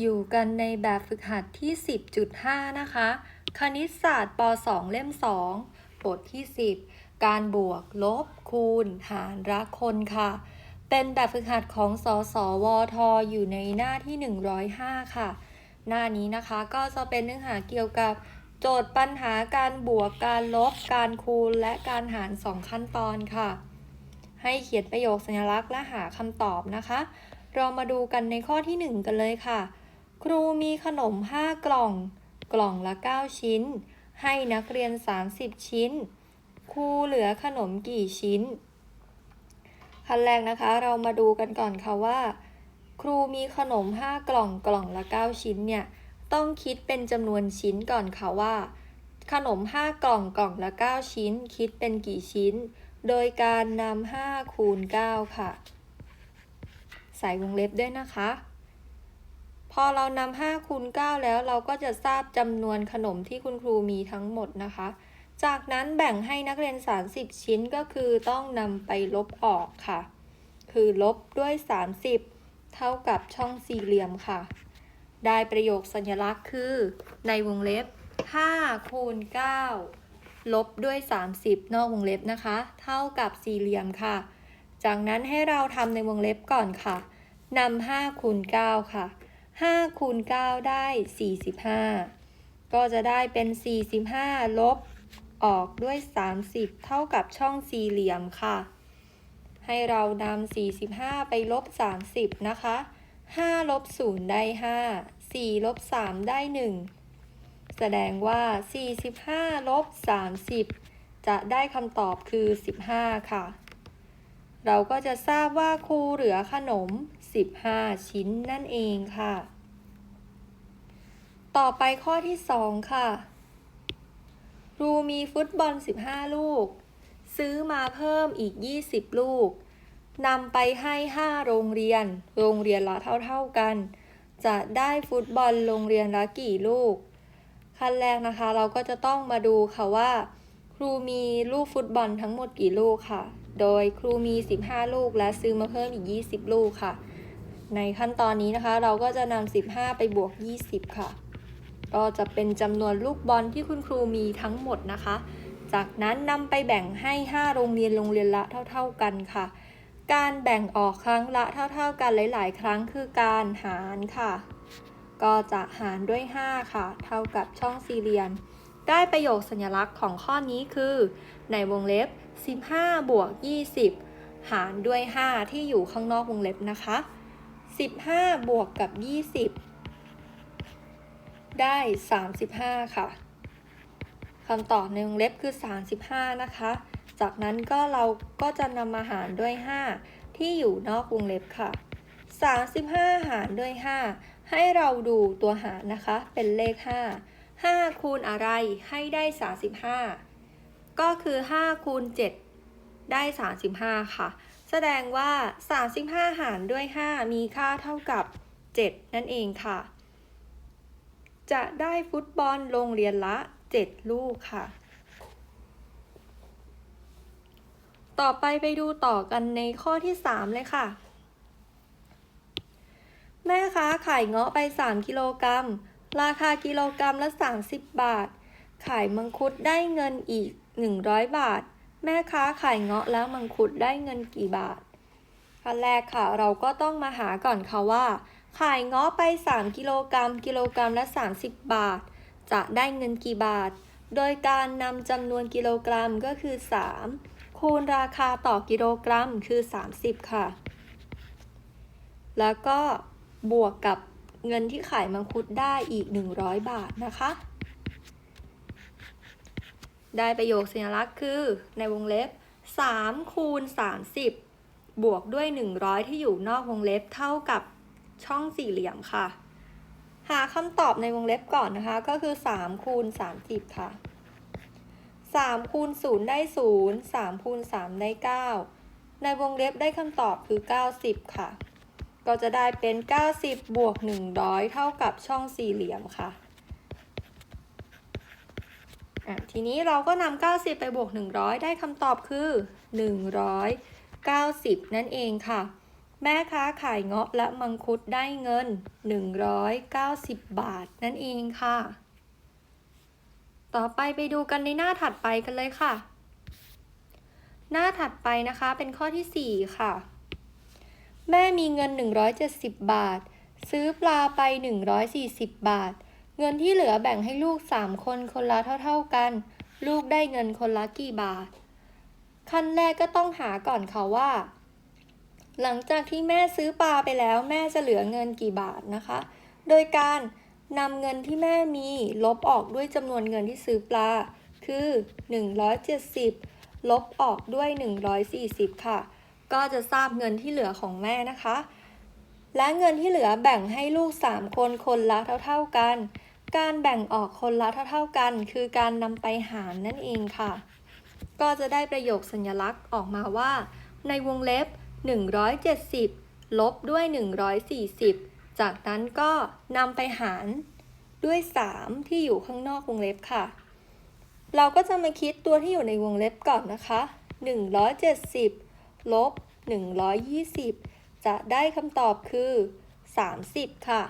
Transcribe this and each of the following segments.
อยู่กันในแบบฝึกหัดที่ 10.5 นะคะ คณิตศาสตร์ป .2 เล่ม 2 บทที่ 10 การบวก ลบ คูณ หารรักคนค่ะ เป็นแบบฝึกหัดของสสวทอยู่ในหน้าที่ 105 ค่ะ หน้านี้นะคะก็จะเป็นเนื้อหาเกี่ยวกับ โจทย์ปัญหาการบวกการลบ การคูณ และการหาร 2 ขั้นตอนค่ะ ให้เขียนประโยคสัญลักษณ์และหาคำตอบนะคะเรามาดูกันในข้อที่ 1 กันเลยค่ะ ครูมีขนม 5 กล่อง กล่องละ 9 ชิ้น ให้นักเรียน 30 ชิ้น ครูเหลือขนมกี่ชิ้น ขั้นแรกนะคะ เรามาดูกันก่อนค่ะว่า ครูมีขนม 5 กล่อง กล่องละ 9 ชิ้นเนี่ย ต้องคิดเป็นจำนวนชิ้นก่อนค่ะว่า ขนม 5 กล่อง กล่องละ 9 ชิ้น คิดเป็นกี่ชิ้น โดยการนำ5คูณ9ค่ะ ใส่วงเล็บด้วยนะคะ พอเรานำ5คูณ9แล้วเราก็จะทราบจำนวนขนมที่คุณครูมีทั้งหมดนะคะ จากนั้นแบ่งให้นักเรียน 30 ชิ้นก็คือต้องนำไปลบออกค่ะ คือลบด้วย 30 เท่ากับช่องสี่เหลี่ยมค่ะ ได้ประโยคสัญลักษณ์คือ ในวงเล็บ5คูณ9ลบด้วย 30 นอกวงเล็บนะคะ เท่ากับสี่เหลี่ยมค่ะ จากนั้นให้เราทำในวงเล็บก่อนค่ะนำ5คูณ9ค่ะ 5คูณ9ได้ 45 ก็จะได้เป็น 45 ลบ ออกด้วย 30 เท่ากับช่องสี่เหลี่ยมค่ะ ให้เรานำ45 ไปลบ 30 นะคะ 5 ลบ 0 ได้ 5 4 ลบ 3 ได้ 1 แสดงว่า 45 ลบ 30 จะได้คำตอบคือ 15 ค่ะ เราก็จะทราบว่าครูเหลือขนม 15 ชิ้นนั่นเองค่ะ ต่อไปข้อที่ 2 ค่ะ ครูมีฟุตบอล 15 ลูก ซื้อมาเพิ่มอีก 20 ลูกนำไปให้ 5 โรงเรียน โรงเรียนละเท่า ๆกัน จะได้ฟุตบอลโรงเรียนละกี่ลูก ขั้นแรกนะคะ เราก็จะต้องมาดูค่ะว่า ครูมีลูกฟุตบอลทั้งหมดกี่ลูกค่ะ โดยครูมี 15 ลูกและซื้อมาเพิ่มอีก 20 ลูกค่ะ ในขั้นตอนนี้นะคะ เราก็จะนำ15 ไปบวก 20 ค่ะ ก็จะเป็นจำนวนลูกบอลที่คุณครูมีทั้งหมดนะคะ จากนั้นนำไปแบ่งให้ 5 โรงเรียนโรงเรียนละเท่า ๆกันค่ะ การแบ่งออกครั้งละเท่า ๆ กันหลาย ๆ ครั้งคือการหารค่ะ ก็จะหารด้วย 5 ค่ะ เท่ากับช่องสี่เหลี่ยม ได้ประโยคสัญลักษณ์ของข้อนี้คือ ในวงเล็บ 15 บวก 20 หารด้วย 5 ที่อยู่ข้างนอกวงเล็บนะคะ 15 บวกกับ 20 ได้ 35 ค่ะคำตอบในวงเล็บคือ 35 นะคะ จากนั้นก็เราก็จะนำมาหารด้วย 5 ที่อยู่นอกวงเล็บค่ะ 35 หารด้วย 5 ให้เราดูตัวหารนะคะ เป็นเลข 5 5 คูณอะไรให้ได้ 35 ก็คือ 5 คูณ 7 ได้ 35 ค่ะ แสดงว่า 35 หารด้วย 5 มีค่าเท่ากับ 7 นั่นเองค่ะ จะได้ฟุตบอลโรงเรียนละ 7 ลูกค่ะ ต่อไปไปดูต่อกันในข้อที่ 3 เลยค่ะ แม่ค้าขายเงาะไป 3 กิโลกรัม ราคากิโลกรัมละ 30 บาทขายมังคุดได้เงินอีก 100 บาท แม่ค้าขายเงาะแล้วมังคุดได้เงินกี่บาทขั้นแรกค่ะ เราก็ต้องมาหาก่อนค่ะว่า ขายเงาะไป 3 กิโลกรัม กิโลกรัมละ 30 บาท จะได้เงินกี่บาท โดยการนำจำนวนกิโลกรัมก็คือ 3 คูณราคาต่อกิโลกรัมคือ 30 ค่ะ แล้วก็บวกกับเงินที่ขายมังคุดได้อีก 100 บาทนะคะ ได้ประโยคสัญลักษณ์คือในวงเล็บ 3 คูณ 30 บวกด้วย 100 ที่อยู่นอกวงเล็บเท่ากับช่องสี่เหลี่ยมค่ะ หาคำตอบในวงเล็บก่อนนะคะ ก็คือ 3 คูณ 30 ค่ะ 3 คูณ 0 ได้ 0 3 คูณ 3 ได้ 9 ในวงเล็บได้คำตอบคือ 90 ค่ะ ก็จะได้เป็น 90 บวก 100 เท่ากับช่องสี่เหลี่ยมค่ะ ทีนี้เราก็นำ90 ไปบวก 100 ได้คำตอบคือ 190 นั่นเองค่ะ แม่ค้าขายเงาะและมังคุดได้เงิน 190 บาทนั่นเองค่ะ ต่อไปไปดูกันในหน้าถัดไปกันเลยค่ะ หน้าถัดไปนะคะเป็นข้อที่ 4 ค่ะ แม่มีเงิน 170 บาท ซื้อปลาไป 140 บาท เงินที่เหลือแบ่งให้ลูก3คนคนละเท่า ๆกัน ลูกได้เงินคนละกี่บาท ขั้นแรกก็ต้องหาก่อนค่ะว่า หลังจากที่แม่ซื้อปลาไปแล้ว แม่จะเหลือเงินกี่บาทนะคะ โดยการนำเงินที่แม่มีลบออกด้วยจำนวนเงินที่ซื้อปลา คือ 170 ลบออกด้วย 140 ค่ะ ก็จะทราบเงินที่เหลือของแม่นะคะ และเงินที่เหลือแบ่งให้ลูก 3 คนคนละเท่า ๆกัน การแบ่งออกคนละเท่าๆกัน คือการนำไปหารนั่นเองค่ะ ก็จะได้ประโยคสัญลักษณ์ออกมาว่า ในวงเล็บ 170 ลบด้วย 140 จากนั้นก็นำไปหารด้วย 3 ที่อยู่ข้างนอกวงเล็บค่ะ เราก็จะมาคิดตัวที่อยู่ในวงเล็บก่อนนะคะ 170 ลบ 120 จะได้คำตอบคือ 30 ค่ะ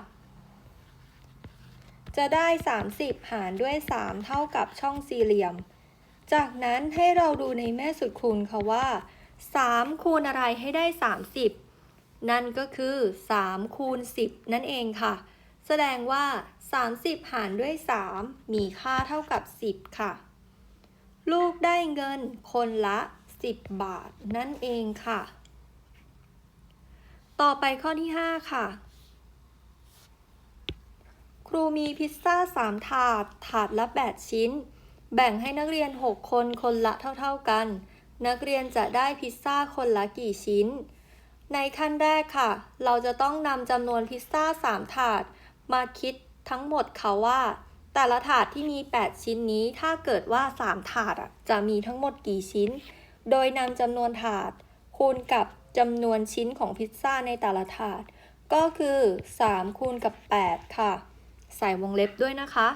จะได้ 30 หารด้วย 3 เท่ากับช่องสี่เหลี่ยม จากนั้นให้เราดูในแม่สุดคูณค่ะว่า 3 คูณอะไรให้ได้ 30 นั่นก็คือ 3 คูณ 10 นั่นเองค่ะ แสดงว่า 30 หารด้วย 3 มีค่าเท่ากับ 10 ค่ะ ลูกได้เงินคนละ 10 บาทนั่นเองค่ะ ต่อไปข้อที่ 5 ค่ะ ครูมีพิซซ่า3ถาด ถาดละ 8 ชิ้น แบ่งให้นักเรียน 6 คนคนละเท่า ๆกัน นักเรียนจะได้พิซซ่าคนละกี่ชิ้น ในขั้นแรกค่ะ เราจะต้องนำจำนวนพิซซ่า3ถาด มาคิดทั้งหมดค่ะว่า แต่ละถาดที่มี 8 ชิ้นนี้ ถ้าเกิดว่า 3 ถาดจะมีทั้งหมดกี่ชิ้น โดยนำจำนวนถาด คูณกับจำนวนชิ้นของพิซซ่าในแต่ละถาด ก็คือ 3 คูณกับ 8 ค่ะ ใส่วงเล็บด้วยนะคะ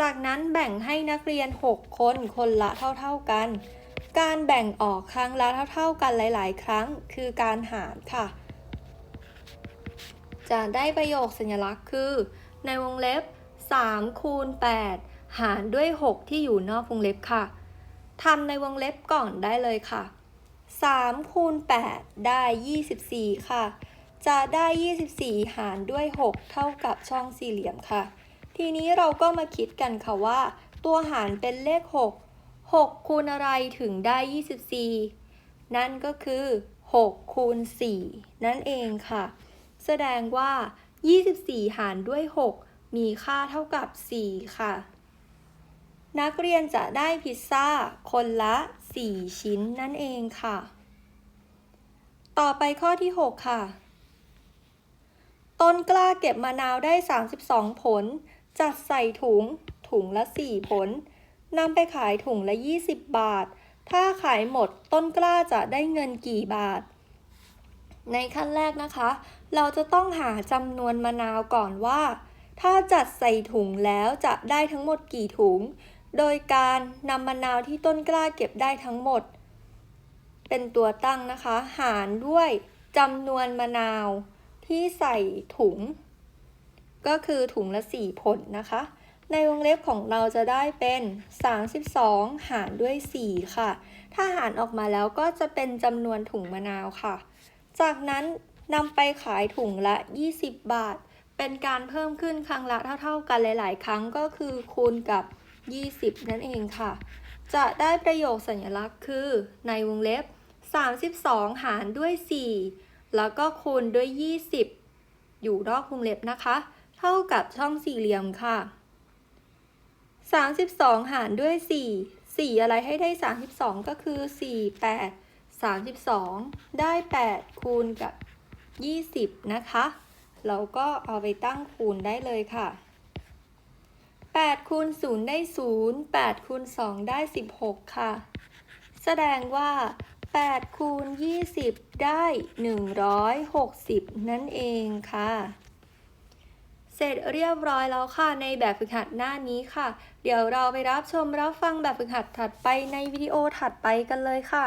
จากนั้นแบ่งให้นักเรียน 6 คนคนละเท่าๆกัน การแบ่งออกครั้งละเท่าๆกันหลาย ๆ ครั้ง คือการหารค่ะ จะได้ประโยคสัญลักษณ์คือ ในวงเล็บ3คูณ8หารด้วย 6 ที่อยู่นอกวงเล็บค่ะทำในวงเล็บก่อนได้เลยค่ะ3คูณ8ได้ 24 ค่ะ จะได้ 24 หารด้วย 6 เท่ากับช่องสี่เหลี่ยมค่ะ ทีนี้เราก็มาคิดกันค่ะว่า ตัวหารเป็นเลข 6 6 คูณอะไรถึงได้ 24 นั่นก็คือ 6 คูณ 4 นั่นเองค่ะ แสดงว่า 24 หารด้วย 6 มีค่าเท่ากับ 4 ค่ะ นักเรียนจะได้พิซซ่าคนละ 4 ชิ้นนั่นเองค่ะ ต่อไปข้อที่ 6 ค่ะ ต้นกล้าเก็บมะนาวได้ 32 ผล จัดใส่ถุง ถุงละ 4 ผลนำไปขายถุงละ 20 บาท ถ้าขายหมดต้นกล้าจะได้เงินกี่บาท ในขั้นแรกนะคะ เราจะต้องหาจำนวนมะนาวก่อนว่า ถ้าจัดใส่ถุงแล้วจะได้ทั้งหมดกี่ถุง โดยการนำมะนาวที่ต้นกล้าเก็บได้ทั้งหมด เป็นตัวตั้งนะคะ หารด้วยจำนวนมะนาว ที่ใส่ถุง ก็คือถุงละ 4 ผลนะคะ ในวงเล็บของเราจะได้เป็น 32 หารด้วย 4 ค่ะ ถ้าหารออกมาแล้วก็จะเป็นจำนวนถุงมะนาวค่ะ จากนั้นนำไปขายถุงละ 20 บาท เป็นการเพิ่มขึ้นครั้งละเท่า ๆ กันหลาย ๆ ครั้งก็คือคูณกับ 20 นั่นเองค่ะ จะได้ประโยคสัญลักษณ์คือในวงเล็บ 32 หารด้วย 4 แล้วก็คูณด้วย 20 อยู่นอกวงเล็บนะคะ เท่ากับช่องสี่เหลี่ยมค่ะ 32 หารด้วย 4 4 อะไรให้ได้ 32 ก็คือ 4 8 32 ได้ 8 คูณกับ 20 นะคะ เราก็เอาไปตั้งคูณได้เลยค่ะ 8 คูณ 0 ได้ 0 8 คูณ 2 ได้ 16 ค่ะ แสดงว่า 8คูณ20 ได้ 160 นั่นเองค่ะ เสร็จเรียบร้อยแล้วค่ะในแบบฝึกหัดหน้านี้ค่ะ เดี๋ยวเราไปรับชมรับฟังแบบฝึกหัดถัดไปในวิดีโอถัดไปกันเลยค่ะ